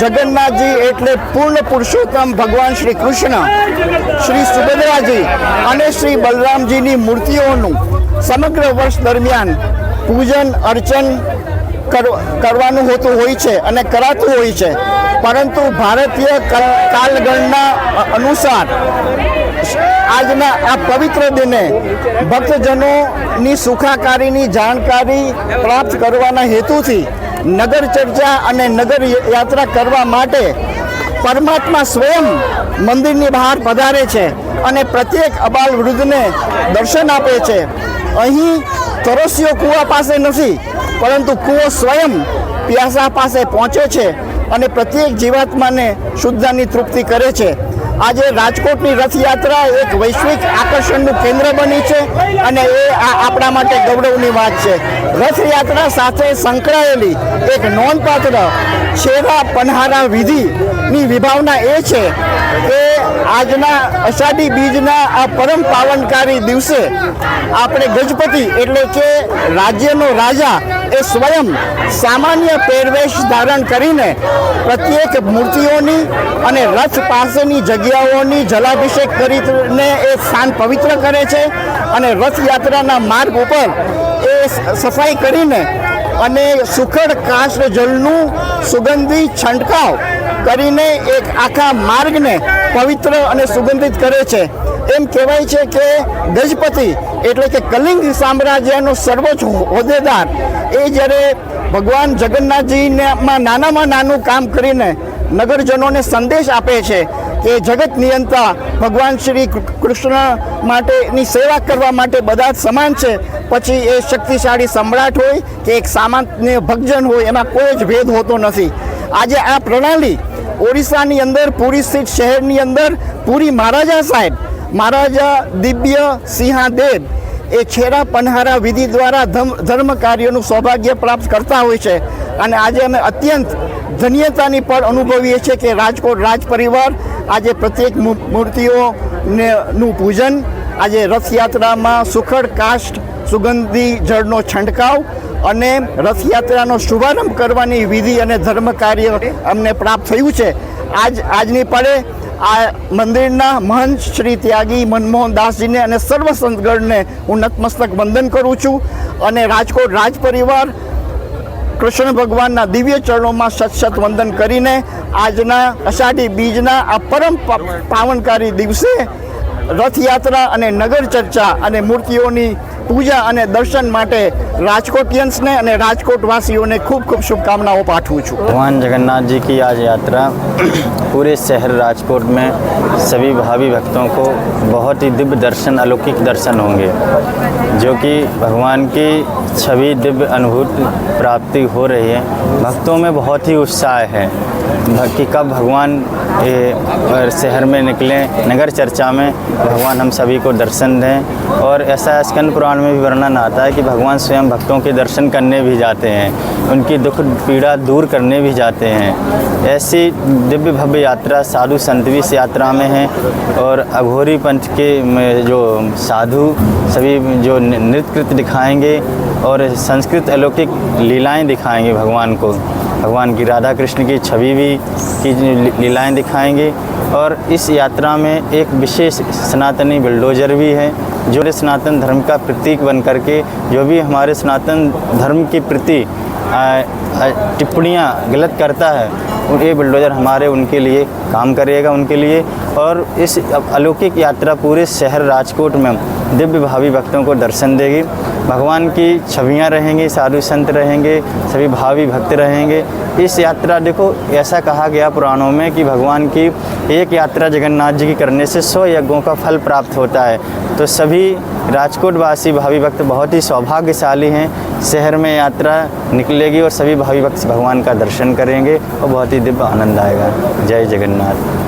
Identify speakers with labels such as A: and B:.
A: જગન્નાથજી એટલે પૂર્ણ પુરુષોત્તમ ભગવાન શ્રી કૃષ્ણ, શ્રી સુભદ્રાજી અને શ્રી બલરામજીની મૂર્તિઓનું સમગ્ર વર્ષ દરમિયાન પૂજન, અર્ચન કર- કરવાનું હોતું હોય છે અને કરાતું હોય છે. પરંતુ ભારતીય કાલગણના અનુસાર આજના આ પવિત્ર દિને ભક્તજનોની સુખાકારીની જાણકારી પ્રાપ્ત કરવાના હેતુથી નગર ચર્ચા અને નગર યાત્રા કરવા માટે પરમાત્મા સ્વયં મંદિરની બહાર પધારે છે અને પ્રત્યેક અબાલ વૃદ્ધને દર્શન આપે છે. અહીં તરસ્યો કૂવા પાસે નથી, પરંતુ કૂવો સ્વયં પ્યાસા પાસે પહોંચે છે અને પ્રત્યેક જીવાત્માને શુદ્ધાની તૃપ્તિ કરે છે. આજે રાજકોટની રથયાત્રા એક વૈશ્વિક આકર્ષણનું કેન્દ્ર બની છે અને એ આ આપણા માટે ગૌરવની વાત છે. રથયાત્રા સાથે સંકળાયેલી એક નોંધપાત્ર છેરા પન્હારા વિધિની વિભાવના એ છે કે આજના અષાઢી બીજના આ પરમ પાવનકારી દિવસે આપણે ગજપતિ એટલે કે રાજ્યનો રાજા એ સ્વયં સામાન્ય પહેરવેશ ધારણ કરીને પ્રત્યેક મૂર્તિઓની અને રથ પાસેની જગ્યાઓની જલાભિષેક કરીને એ સ્થાન પવિત્ર કરે છે અને રથયાત્રાના માર્ગ ઉપર એ સફાઈ કરીને અને સુખડ કાષ્ટ જળનું સુગંધી છંટકાવ કરીને એક આખા માર્ગને પવિત્ર અને સુગંધિત કરે છે. એમ કહેવાય છે કે ગજપતિ એટલે કે કલિંગ સામ્રાજ્યનો સર્વોચ્ચ હોદ્દેદાર. એ જ્યારે ભગવાન જગન્નાથજીમાં નાનામાં નાનું કામ કરીને નગરજનોને સંદેશ આપે છે કે જગત નિયંતા ભગવાન શ્રી કૃષ્ણ માટેની સેવા કરવા માટે બધા જ સમાન છે. પછી એ શક્તિશાળી સમ્રાટ હોય કે એક સામાન્ય ભક્તજન હોય એમાં કોઈ જ ભેદ હોતો નથી. આજે આ પ્રણાલી ઓડિશાની અંદર, પુરી સ્થિત શહેરની અંદર, પુરી મહારાજા સાહેબ, મહારાજા દિવ્ય સિંહાદેવ, એ છેરા પન્હારા વિધિ દ્વારા ધમ, ધર્મ કાર્યોનું સૌભાગ્ય પ્રાપ્ત કરતા હોય છે. અને આજે અમે અત્યંત ધન્યતાની પણ અનુભવીએ છીએ કે રાજકોટ રાજ પરિવાર આજે પ્રત્યેક મૂર્તિઓને નું પૂજન, આજે રથયાત્રામાં સુખડ કાષ્ટ સુગંધી જળનો છંટકાવ અને રથયાત્રાનો શુભારંભ કરવાની વિધિ અને ધર્મ કાર્ય અમને પ્રાપ્ત થયું છે. આજ, આજની પડે આ મંદિરના મહંત શ્રી ત્યાગી મનમોહન દાસજીને અને સર્વ સંતગણને હું નતમસ્તક વંદન કરું છું અને રાજકોટ રાજ પરિવાર કૃષ્ણ ભગવાનના દિવ્ય ચરણોમાં સત વંદન કરીને આજના અષાઢી બીજના આ પરમ પાવનકારી દિવસે રથયાત્રા અને નગર ચર્ચા અને મૂર્તિઓની પૂજા અને દર્શન માટે રાજકોટિયન્સને અને રાજકોટવાસીઓને ખૂબ ખૂબ શુભકામનાઓ પાઠવું છું
B: भगवान जगन्नाथ जी की आज यात्रा पूरे शहर राजकोट में सभी भावी भक्तों को बहुत ही दिव्य दर्शन अलौकिक दर्शन होंगे जो कि भगवान की छवि दिव्य अनुभूति प्राप्ति हो रही है भक्तों में बहुत ही उत्साह है भ- कि कब भगवान शहर में निकलें, नगर चर्चा में भगवान हम सभी को दर्शन दें। और ऐसा स्कंद पुराण में भी वर्णन आता है कि भगवान स्वयं भक्तों के दर्शन करने भी जाते हैं, उनकी दुख पीड़ा दूर करने भी जाते हैं। ऐसी दिव्य भव्य यात्रा साधु संत भी यात्रा में हैं और अघोरी पंथ के जो साधु सभी जो नृत्य दिखाएँगे और संस्कृत अलौकिक लीलाएँ दिखाएँगे भगवान को। भगवान की राधा कृष्ण की छवि भी की लीलाएँ दिखाएँगे। और इस यात्रा में एक विशेष सनातनी बुलडोजर भी है, जो सनातन धर्म का प्रतीक बन करके जो भी हमारे सनातन धर्म के प्रति टिप्पणियाँ गलत करता है ये बुलडोजर हमारे उनके लिए काम करेगा उनके लिए। और इस अलौकिक यात्रा पूरे शहर राजकोट में दिव्य भावी भक्तों को दर्शन देगी। भगवान की छवियाँ रहेंगी, साधु संत रहेंगे, सभी भावी भक्त रहेंगे। इस यात्रा, देखो, ऐसा कहा गया पुराणों में कि भगवान की एक यात्रा जगन्नाथ जी की करने से सौ यज्ञों का फल प्राप्त होता है। तो सभी राजकोट वासी भावी भक्त बहुत ही सौभाग्यशाली हैं। शहर में यात्रा निकलेगी और सभी भावी भक्त भगवान का दर्शन करेंगे और बहुत ही दिव्य आनंद आएगा। जय जगन्नाथ।